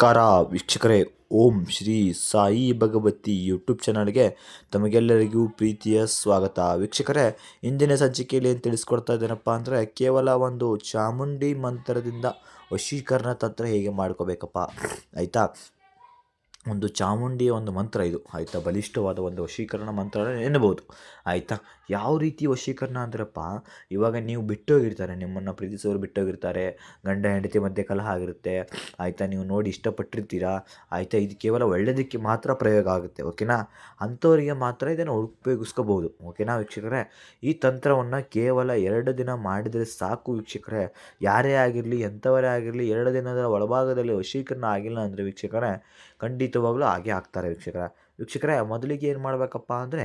ನಮಸ್ಕಾರ ವೀಕ್ಷಕರೇ, ಓಂ ಶ್ರೀ ಸಾಯಿ ಭಗವತಿ ಯೂಟ್ಯೂಬ್ ಚಾನಲ್ಗೆ ತಮಗೆಲ್ಲರಿಗೂ ಪ್ರೀತಿಯ ಸ್ವಾಗತ. ವೀಕ್ಷಕರೇ, ಇಂದಿನ ಸಂಚಿಕೆಯಲ್ಲಿ ಏನು ತಿಳಿಸ್ಕೊಡ್ತಾ ಇದ್ದೇನಪ್ಪ ಅಂದರೆ, ಕೇವಲ ಒಂದು ಚಾಮುಂಡಿ ಮಂತ್ರದಿಂದ ವಶೀಕರಣ ತಂತ್ರ ಹೇಗೆ ಮಾಡ್ಕೋಬೇಕಪ್ಪ? ಆಯಿತಾ? ಒಂದು ಚಾಮುಂಡಿಯ ಒಂದು ಮಂತ್ರ ಇದು. ಆಯಿತಾ? ಬಲಿಷ್ಠವಾದ ಒಂದು ವಶೀಕರಣ ಮಂತ್ರ ಎನ್ನಬಹುದು. ಆಯಿತಾ? ಯಾವ ರೀತಿ ವಶೀಕರಣ ಅಂದ್ರಪ್ಪ? ಇವಾಗ ನೀವು ಬಿಟ್ಟೋಗಿರ್ತಾರೆ, ನಿಮ್ಮನ್ನು ಪ್ರೀತಿಸೋರು ಬಿಟ್ಟೋಗಿರ್ತಾರೆ, ಗಂಡ, ಹೆಂಡತಿ ಮಧ್ಯೆ ಕಲಹ ಆಗಿರುತ್ತೆ. ಆಯಿತಾ? ನೀವು ನೋಡಿ ಇಷ್ಟಪಟ್ಟಿರ್ತೀರಾ? ಆಯಿತಾ? ಇದು ಕೇವಲ ಒಳ್ಳೆಯದಕ್ಕೆ ಮಾತ್ರ ಪ್ರಯೋಗ ಆಗುತ್ತೆ, ಓಕೆನಾ? ಅಂಥವರಿಗೆ ಮಾತ್ರ ಇದನ್ನು ಉಪಯೋಗಿಸ್ಕೋಬಹುದು, ಓಕೆನಾ ವೀಕ್ಷಕರೇ? ಈ ತಂತ್ರವನ್ನು ಕೇವಲ ಎರಡು ದಿನ ಮಾಡಿದರೆ ಸಾಕು ವೀಕ್ಷಕರೇ. ಯಾರೇ ಆಗಿರಲಿ, ಎಂಥವರೇ ಆಗಿರಲಿ, ಎರಡು ದಿನದ ಒಳಭಾಗದಲ್ಲಿ ವಶೀಕರಣ ಆಗಿಲ್ಲ ಅಂದರೆ ವೀಕ್ಷಕರೇ ಖಂಡಿತವಾಗ್ಲೂ ಹಾಗೆ ಆಗ್ತಾರೆ ವೀಕ್ಷಕರ. ವೀಕ್ಷಕರೇ, ಮೊದಲಿಗೆ ಏನು ಮಾಡಬೇಕಪ್ಪ ಅಂದರೆ,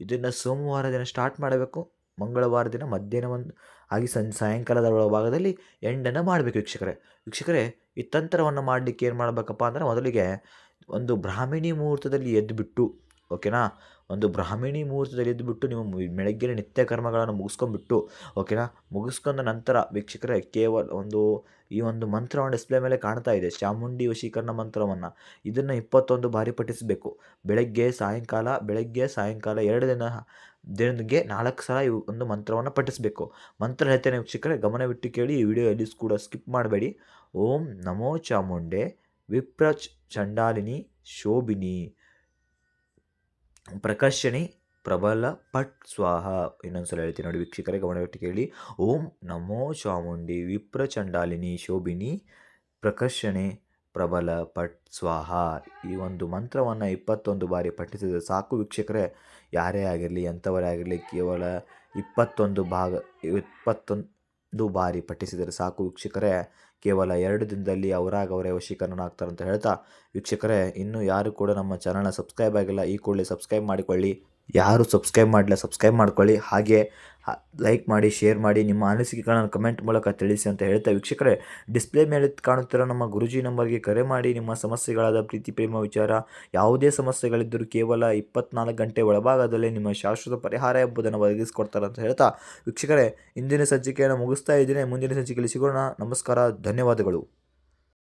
ಇದನ್ನು ಸೋಮವಾರ ದಿನ ಸ್ಟಾರ್ಟ್ ಮಾಡಬೇಕು. ಮಂಗಳವಾರ ದಿನ ಮಧ್ಯಾಹ್ನ ಒಂದು ಆಗಿ ಸಂಜೆ ಸಾಯಂಕಾಲದ ಭಾಗದಲ್ಲಿ ಎಂಡನ್ನು ಮಾಡಬೇಕು ವೀಕ್ಷಕರೇ. ವೀಕ್ಷಕರೇ, ಈ ತಂತ್ರವನ್ನು ಮಾಡಲಿಕ್ಕೆ ಏನು ಮಾಡಬೇಕಪ್ಪ ಅಂದರೆ, ಮೊದಲಿಗೆ ಒಂದು ಬ್ರಾಹ್ಮಿಣಿ ಮುಹೂರ್ತದಲ್ಲಿ ಎದ್ದುಬಿಟ್ಟು ಓಕೆನಾ ಒಂದು ಬ್ರಾಹ್ಮಿಣಿ ಮುಹೂರ್ತದಲ್ಲಿ ಎದ್ದುಬಿಟ್ಟು ನೀವು ಬೆಳಗ್ಗಿನ ನಿತ್ಯ ಕರ್ಮಗಳನ್ನು ಮುಗಿಸ್ಕೊಂಡ್ಬಿಟ್ಟು ಓಕೆನಾ ಮುಗಿಸ್ಕೊಂಡ ನಂತರ ವೀಕ್ಷಕರೇ, ಕೇವಲ ಒಂದು, ಈ ಒಂದು ಮಂತ್ರವನ್ನು ಡಿಸ್ಪ್ಲೇ ಮೇಲೆ ಕಾಣ್ತಾ ಇದೆ. ಚಾಮುಂಡಿ ವಶೀಕರಣ ಮಂತ್ರವನ್ನು. ಇದನ್ನು ಇಪ್ಪತ್ತೊಂದು ಬಾರಿ ಪಠಿಸಬೇಕು. ಬೆಳಗ್ಗೆ, ಸಾಯಂಕಾಲ ಬೆಳಗ್ಗೆ, ಸಾಯಂಕಾಲ ಎರಡು ದಿನ, ದಿನಕ್ಕೆ ನಾಲ್ಕು ಸಲ ಈ ಒಂದು ಮಂತ್ರವನ್ನು ಪಠಿಸಬೇಕು. ಮಂತ್ರ ಹೇಳ್ತೇನೆ ವೀಕ್ಷಕರೇ ಗಮನವಿಟ್ಟು ಕೇಳಿ, ಈ ವಿಡಿಯೋ ಎಲ್ಲಿ ಕೂಡ ಸ್ಕಿಪ್ ಮಾಡಬೇಡಿ. ಓಂ ನಮೋ ಚಾಮುಂಡೆ ವಿಪ್ರ ಚಂಡಾಲಿನಿ, ಶೋಭಿನಿ. ಪ್ರಕರ್ಷಣಿ ಪ್ರಬಲ ಪಟ್ ಸ್ವಾಹ. ಇನ್ನೊಂದ್ಸಲ ಹೇಳ್ತೀನಿ ನೋಡಿ ವೀಕ್ಷಕರೇ, ಗಮನವಿಟ್ಟು ಕೇಳಿ. ಓಂ ನಮೋ ಚಾಮುಂಡಿ ವಿಪ್ರ ಚಂಡಾಲಿನಿ ಶೋಭಿನಿ. ಪ್ರಕರ್ಷಣೆ ಪ್ರಬಲ ಪಟ್ ಸ್ವಾಹ. ಈ ಒಂದು ಮಂತ್ರವನ್ನು ಇಪ್ಪತ್ತೊಂದು ಬಾರಿ ಪಠಿಸಿದರೆ ಸಾಕು ವೀಕ್ಷಕರೇ. ಯಾರೇ ಆಗಿರಲಿ, ಎಂಥವರೇ ಆಗಿರಲಿ, ಕೇವಲ ಇಪ್ಪತ್ತೊಂದು ಭಾಗ, ಇಪ್ಪತ್ತೊಂದು ಬಾರಿ ಪಠಿಸಿದರೆ ಸಾಕು ವೀಕ್ಷಕರೇ. ಕೇವಲ ಎರಡು ದಿನದಲ್ಲಿ ಅವರಾಗ ಅವರೇ ವಶೀಕರಣನಾಗ್ತಾರೆ ಅಂತ ಹೇಳ್ತಾ ವೀಕ್ಷಕರೇ, ಇನ್ನೂ ಯಾರು ಕೂಡ ನಮ್ಮ ಚಾನಲ್ನ ಸಬ್ಸ್ಕ್ರೈಬ್ ಆಗಿಲ್ಲ, ಈ ಕೂಡಲೇ ಸಬ್ಸ್ಕ್ರೈಬ್ ಮಾಡಿಕೊಳ್ಳಿ. ಯಾರು ಸಬ್ಸ್ಕ್ರೈಬ್ ಮಾಡಲಿಲ್ಲ ಸಬ್ಸ್ಕ್ರೈಬ್ ಮಾಡ್ಕೊಳ್ಳಿ. ಹಾಗೆ ಲೈಕ್ ಮಾಡಿ ಶೇರ್ ಮಾಡಿ, ನಿಮ್ಮ ಅನಿಸಿಕೆಗಳನ್ನು ಕಮೆಂಟ್ ಮೂಲಕ ತಿಳಿಸಿ ಅಂತ ಹೇಳ್ತಾ ವೀಕ್ಷಕರೇ ಡಿಸ್ಪ್ಲೇ ಮೇಲೆ ಕಾಣುತ್ತಿರೋ ನಮ್ಮ ಗುರುಜಿ ನಂಬರ್ಗೆ ಕರೆ ಮಾಡಿ, ನಿಮ್ಮ ಸಮಸ್ಯೆಗಳಾದ ಪ್ರೀತಿ, ಪ್ರೇಮ, ವಿಚಾರ, ಯಾವುದೇ ಸಮಸ್ಯೆಗಳಿದ್ದರೂ ಕೇವಲ ಇಪ್ಪತ್ನಾಲ್ಕು ಗಂಟೆ ಒಳಭಾಗದಲ್ಲಿ ನಿಮ್ಮ ಶಾಶ್ವತ ಪರಿಹಾರ ಎಂಬುದನ್ನು ಒದಗಿಸಿಕೊಡ್ತಾರೆ ಅಂತ ಹೇಳ್ತಾ ವೀಕ್ಷಕರೇ, ಇಂದಿನ ಸಂಚಿಕೆಯನ್ನು ಮುಗಿಸ್ತಾ ಇದ್ದೀನಿ. ಮುಂದಿನ ಸಂಚಿಕೆಯಲ್ಲಿ ಸಿಗೋಣ. ನಮಸ್ಕಾರ, ಧನ್ಯವಾದಗಳು.